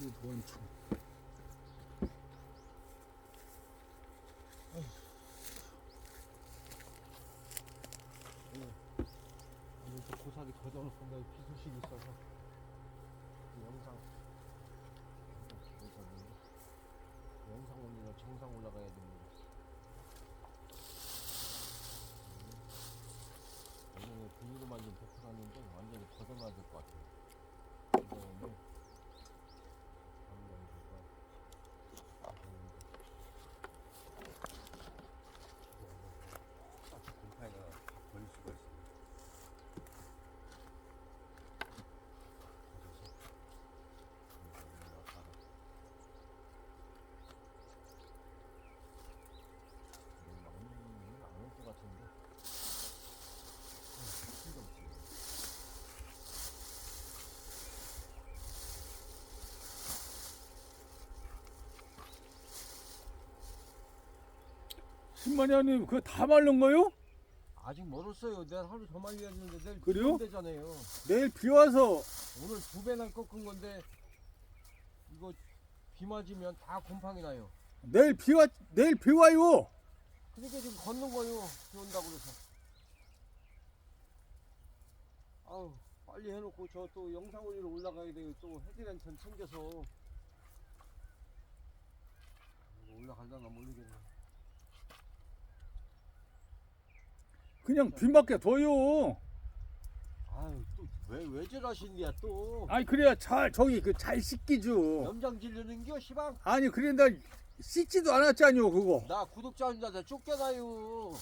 이 원충. 오늘 또 고사리 걷어놓을 건데 비 소식이 있어서 그 영상 영상 올리러 정상 올라가야 됩니다. 오늘 비닐로만 좀 벗어놨는데 완전히 걷어놔야 될 것 같아요. 이거는 아무래도 곰팡이가 걸릴 수가 있습니다. 안올것 같은데. 신경 쓰여. 신마녀님 그거 다 말른 거요? 아직 멀었어요. 내가 하루 더 말려야 되는데 내일 그래요? 되잖아요. 내일 비 와서 오늘 두 배나 꺾은 건데 이거 비 맞으면 다 곰팡이 나요. 내일 비 와, 내일 비 와요. 그러니까 지금 걷는 거요. 비 온다고 그래서. 아우 빨리 해놓고 저 또 영상 올리러 올라가야 돼요. 또 헤드랜턴 챙겨서 이거 올라갈려나 모르겠네. 그냥 비 맞게 둬요. 아유 또왜 왜 저러시냐 또 아니 그래야 잘 저기 그 잘 씻기죠. 염장 지르는 겨 시방 아니 그런데 씻지도 않았잖요 그거. 나 구독자님한테 쫓겨나요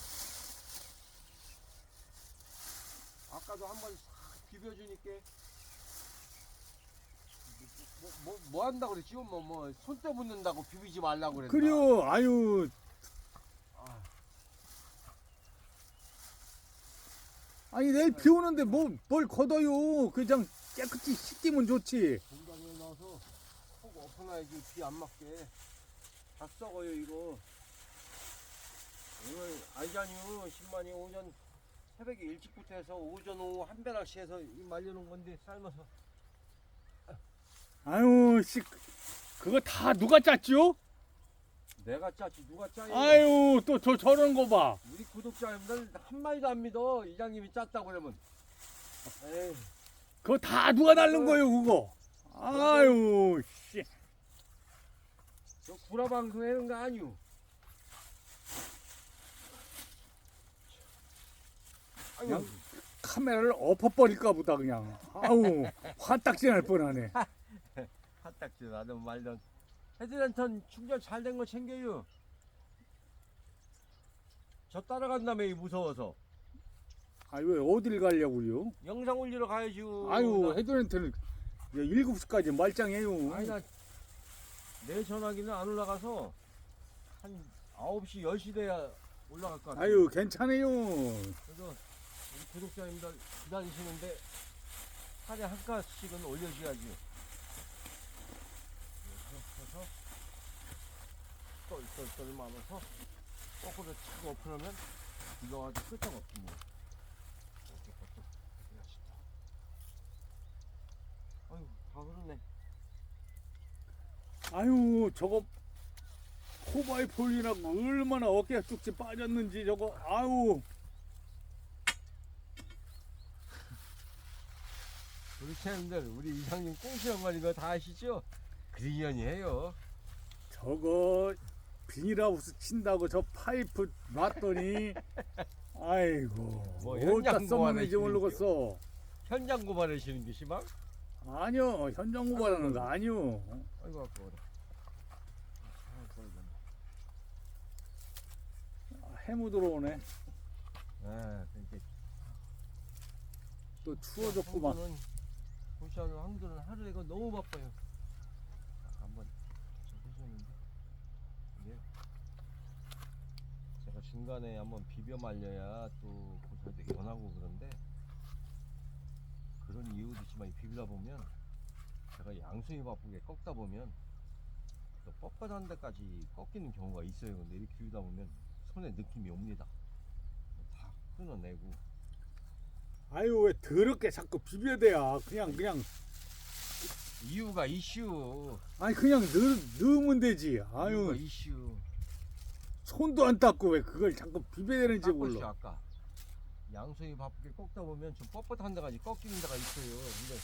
아까도 한번 싹 비벼주니까 뭐, 뭐, 뭐 한다고 그랬지 뭐, 뭐 손때 묻는다고 비비지 말라고 그랬나 그래요. 아유 아니 내일 비 오는데 뭐 뭘 걷어요. 그냥 깨끗이 씻기면 좋지. 공장에 넣어서 꼭 엎어놔야지 비 안 맞게 다 썩어요 이거 오늘 알잖요 10만이 오전 새벽에 일찍부터 해서 오전 오후 한 배락씩 해서 이 말려놓은 건데 삶아서 아유 씨 그거 다 누가 짰죠? 내가 짰지 누가 짜요 아유 또 저 저런 거 봐. 우리 구독자님들 한 마디도 안 믿어 이장님이 짰다고 그러면 에이 그거 다 누가 날른 거예요 그거. 아유 씨. 저 구라 방송 하는 거 아니오 아유 그냥 카메라를 엎어버릴까 보다 그냥. 아우 화딱지 날 뻔하네. 핫딱지 나도 말던 헤드랜턴 충전 잘 된 거 챙겨요 저 따라간다며 이 무서워서 아유 왜 어딜 가려고요? 영상 올리러 가야지요 아유 헤드랜트는 7시까지 말짱해요. 아니 나내 전화기는 안 올라가서 한 9시 10시 돼야 올라갈 것 같아요 아유 괜찮아요. 그래서 우리 구독자님들 기다리시는데 하루에 한 가씩은 올려줘야지 그래서 똘똘똘 많아서 거꾸로 치고 엎으면 이거 아주 끝장없지 뭐 이렇게 것도 또. 아유 다 흐르네 아유 저거 코바이 폴리라고 얼마나 어깨 쪽지 빠졌는지 저거 아유 우리 채님들 우리 이상님 꽁시렁거리 거다 아시죠? 그리연이 해요 저거 비닐하우스 친다고 저 파이프 놨더니 아이고 뭐 어디다 양보 썼는지 안 모르겠어. 현장 고발하시는 게 시방? 아니요 현장 고발하는 거 아니요. 아이고 아까워라. 해무 들어오네. 아 그러니까. 또 추워졌구만. 황도는 보시하는 황도는 하루에 이거 너무 바빠요 아까 한번 좀 해줬는데 이게 제가 중간에 한번 비벼 말려야 또 고소한테 연하고 그런데 그런 이유도 있지만 이 비비다 보면 제가 양손이 바쁘게 꺾다 보면 또 뻣뻣한 데까지 꺾이는 경우가 있어요 근데 이렇게 비비다 보면 손에 느낌이 옵니다 다 끊어내고 아유 왜 더럽게 자꾸 비벼대야 그냥 그냥 이유가 이슈. 아니 그냥 넣, 넣으면 되지. 아유 이슈. 손도 안 닦고 왜 그걸 자꾸 비벼대는지 닦았어 몰라. 아까. 양손이 바쁘게 꺾다 보면 좀 뻣뻣한 데가 있- 꺾이는 데가 있어요. 근데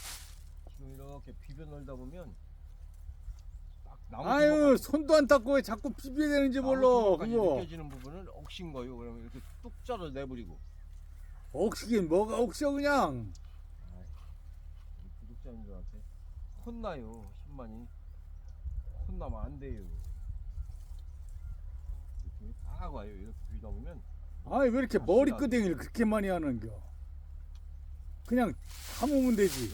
지금 이렇게 비벼 널다 보면 딱 나무 아유 손도 안 닦고 왜 자꾸 비벼대는지 나무 몰라. 그거 느껴지는 부분을 억신 거요. 그러면 이렇게 뚝 자를 내버리고. 억시긴 뭐가 억시어 그냥. 우리 구독자님들한테 혼나요. 신만이 혼나면 안 돼요. 딱 와요. 이렇게 비다 보면 아니 왜 이렇게 아, 머리. 끄댕이를 그렇게 많이 하는겨. 그냥 감으면 되지.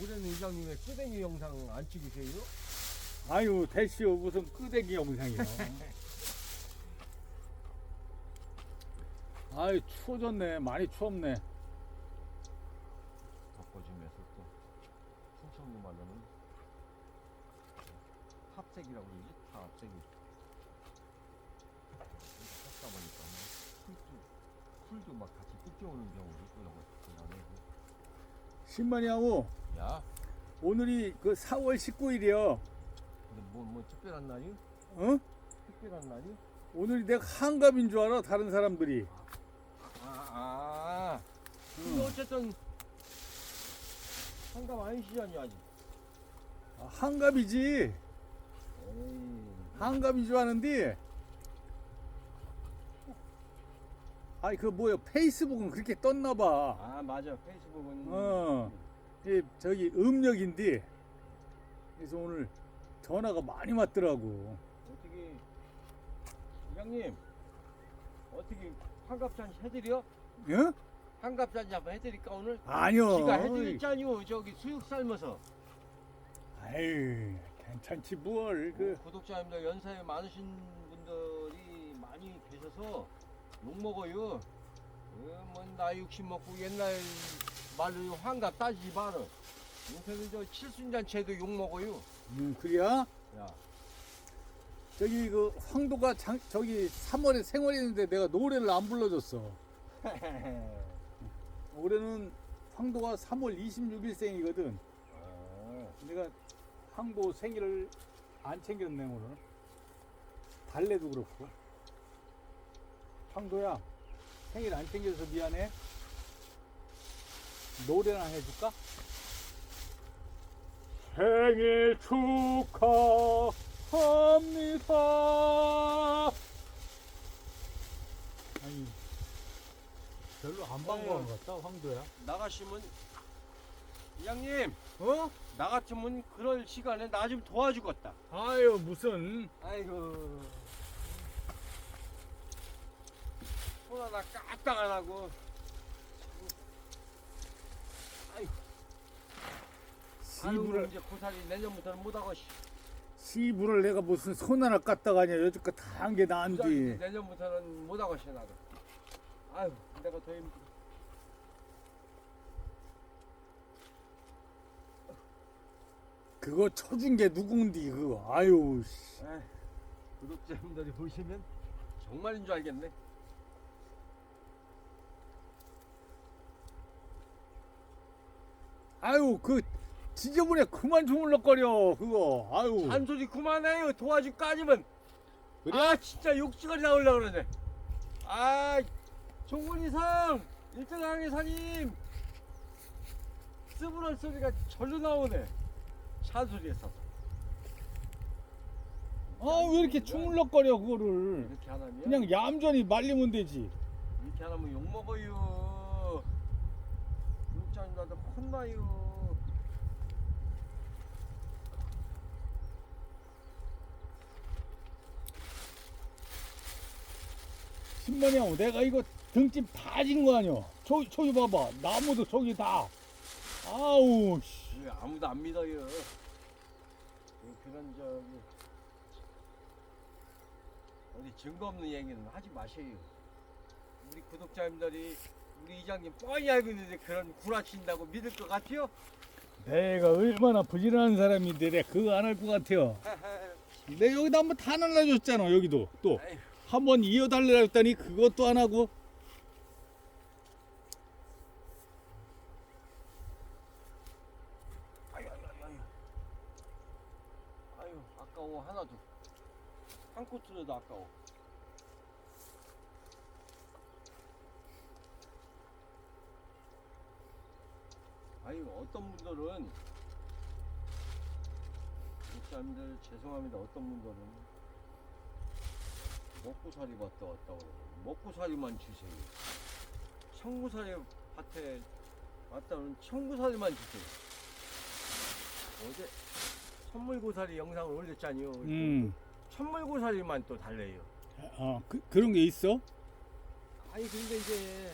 올해는 이장님의 끄댕이 영상 안 찍으세요? 아유 대시오 무슨 끄댕이 영상이야. 아유 추워졌네. 많이 추웠네. 덮어주면서 또 충청도 말로는 탑색이라고 그러지? 탑색이 섞다 보니까 뭐 풀도, 막 같이 뜯겨오는 경우도 있더라고 그다음에 신만이 하고 야 오늘이 그 4월 19일이야. 근데 뭐, 뭐 특별한 날이? 어? 특별한 날이? 오늘이 내가 한갑인 줄 알아 다른 사람들이. 아, 아. 근데 응. 어쨌든 한감 아니시잖니 아직 아, 한갑이지. 에이 한갑인 줄 아는데. 아니 그 뭐야 페이스북은 그렇게 떴나 봐. 아 맞아 페이스북은 어. 이게 저기 음력인데. 그래서 오늘 전화가 많이 왔더라고. 어떻게 이장님 어떻게 한갑잔 해드려? 예? 한갑잔 한번 해드릴까 오늘? 아니요. 지가 해드렸잖요 저기 수육 삶아서 아유 괜찮지 뭘 그. 구독자님들 연세에 많으신 분들이 많이 계셔서 욕 먹어요. 뭐나 60 먹고 옛날 말로 환갑 따지지 마라. 요새는 저 칠순잔치에도 욕 먹어요. 음 그래야? 야, 저기 그 황도가 장, 저기 3월에 생월이었는데 내가 노래를 안 불러줬어. 올해는 황도가 3월 26일 생이거든. 아, 내가 황도 생일을 안 챙겼네 오늘. 달래도 그렇고. 황도야 생일 안 챙겨서 미안해. 노래나 해줄까? 생일 축하합니다. 아니 별로 안 반가운 것 같다 황도야. 나가시면 이장님 어? 나 같으면 그럴 시간에 나 좀 도와주겠다. 아유 무슨 아이고 손 하나 까딱 안 하고. 아유 시부를 이제 고사리 내년부터는 못하고 씨. 시부를 내가 무슨 손 하나 깠다가냐. 여지껏 다 한 게 나은디 내년부터는 못하고 씨 나도. 아유 내가 더 힘들어. 그거 쳐준 게 누군디 그거? 아유 씨. 에이, 구독자님들이 보시면 정말인 줄 알겠네 아유 그 지저분해 그만 주물럭거려 그거. 아유. 잔소리 그만해요 도와줄 까지면 그래? 아 진짜 욕지거리 나오려 그러네. 아 종원이상 일등항의 사님. 쓰부럴 소리가 절로 나오네 잔소리에서. 아왜 이렇게 주물럭거려 그거를? 이렇게 안 하면? 그냥 얌전히 말리면 되지. 이렇게 안 하면 욕먹어요 구독자님들한테 혼나요? 신만이 내가 이거 등짐 다진거 아니야 저, 저기 봐봐. 나무도 저기 다. 아우 씨. 이거 아무도 안 믿어요. 그런 저기 어디 증거 없는 얘기는 하지 마세요. 우리 구독자님들이 우리 이장님 뻔히 알고 있는데 그런 구라친다고 믿을 것 같아요? 내가 얼마나 부지런한 사람인데 내가 그거 안 할 것 같아요. 내 여기다 한번 다 날라줬잖아 여기도. 또 아휴, 한번 이어달라 했더니 그것도 안 하고. 아유, 아유, 아유, 아유. 아까워 하나도. 한 코트라도 아까워 아니 어떤 분들은 목사님들 죄송합니다. 어떤 분들은 먹고살이 왔다 왔다 그러고 먹고살이만 주세요. 청구살이 밭에 왔다면 청구살이만 주세요. 어제 천물고사리 영상을 올렸잖아요. 음. 천물고사리만 또 달래요. 아, 그, 그런 게 있어? 아니 근데 이제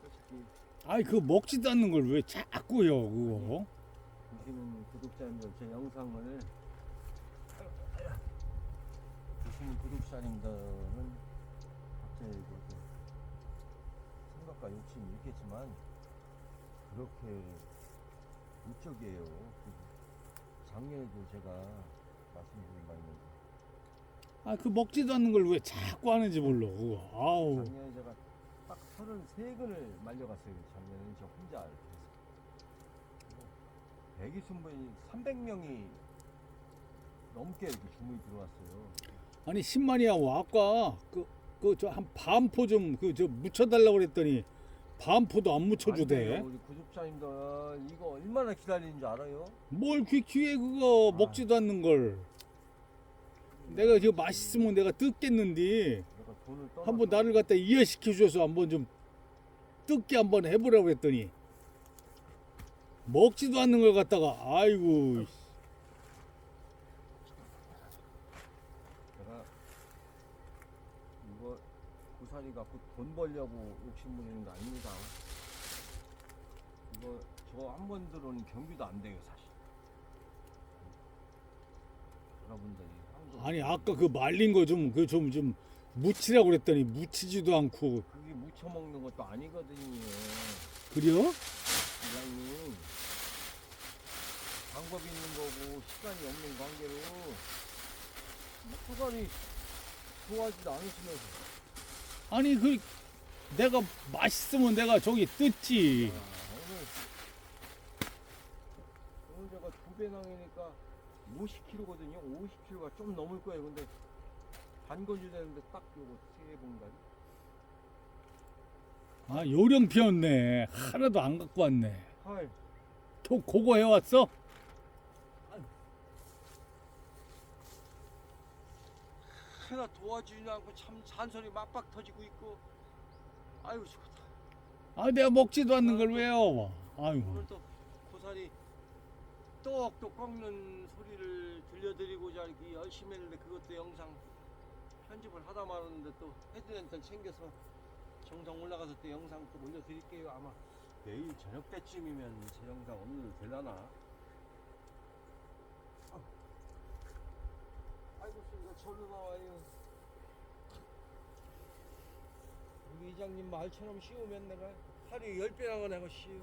솔직히 아이, 그거 먹지도 않는 걸 왜 자꾸요, 그거? 보시는 구독자님들 제 영상을 보시는 구독자님들은 각자의 그 생각과 욕심이 있겠지만 그렇게 이쪽이에요. 작년에도 제가 말씀드린 바 있는데 아, 그 먹지도 않는 걸 왜 자꾸 하는지 몰라, 그거. 아우. 작년에 제가 딱 33근을 말려갔어요. 작년에 저 혼자 이렇게 해서. 대기 순번이 300명이 넘게 이렇게 주문이 들어왔어요. 아니, 신만이하고 아까 그, 그, 저한 반포 좀, 그, 저 묻혀달라고 그랬더니 반포도 안안 묻혀주대. 우리 구독자님들 이거 얼마나 기다리는 줄 알아요? 뭘 귀, 귀에 그거 아. 먹지도 않는 걸. 내가 저 맛있으면 내가 뜯겠는데 한번 나를 갖다 이해시켜 줘서 한번 좀 뜯게 한번 해보라고 그랬더니 먹지도 않는 걸 갖다가 아이고 제가 이거 구사리 갖고 돈 벌려고 욕심 부리는 거 아닙니다. 이거 저 한 번 들어오는 경비도 안 돼요 사실. 여러분들이 아니 아까 그 말린 거 좀 그 좀 좀 묻히라고 그랬더니 묻히지도 않고. 그게 무쳐 먹는 것도 아니거든요. 그래요? 이장님. 방법이 있는 거고 시간이 없는 관계로 목소리 좋아하지도 않으시면서. 아니 그 내가 맛있으면 내가 저기 뜯지. 아, 오늘 오늘 제가 두 배 낭이니까 50kg거든요? 50kg가 좀 넘을 거예요. 근데 반거지 되는데 딱 요거 세 봉다리 아 요령 피웠네. 하나도 안 갖고 왔네. 헐. 또 그거 해왔어? 하나 도와주지 않고 참 잔소리 막박 터지고 있고. 아유 좋다. 아 내가 먹지도 않는 걸 왜요? 아이고. 오늘 또 고사리 똑똑 꺾는 소리를 들려드리고자 이렇게 열심히 했는데 그것도 영상 편집을 하다 말았는데 또 헤드랜턴 챙겨서 정상 올라가서 또 영상 또 올려드릴게요 아마. 내일 저녁 때쯤이면 제 영상 업로드 되려나? 아. 아이고 이거 절로 나와요. 우리 이장님 말처럼 씌우면 내가 하루에 열 배나 내가 씌우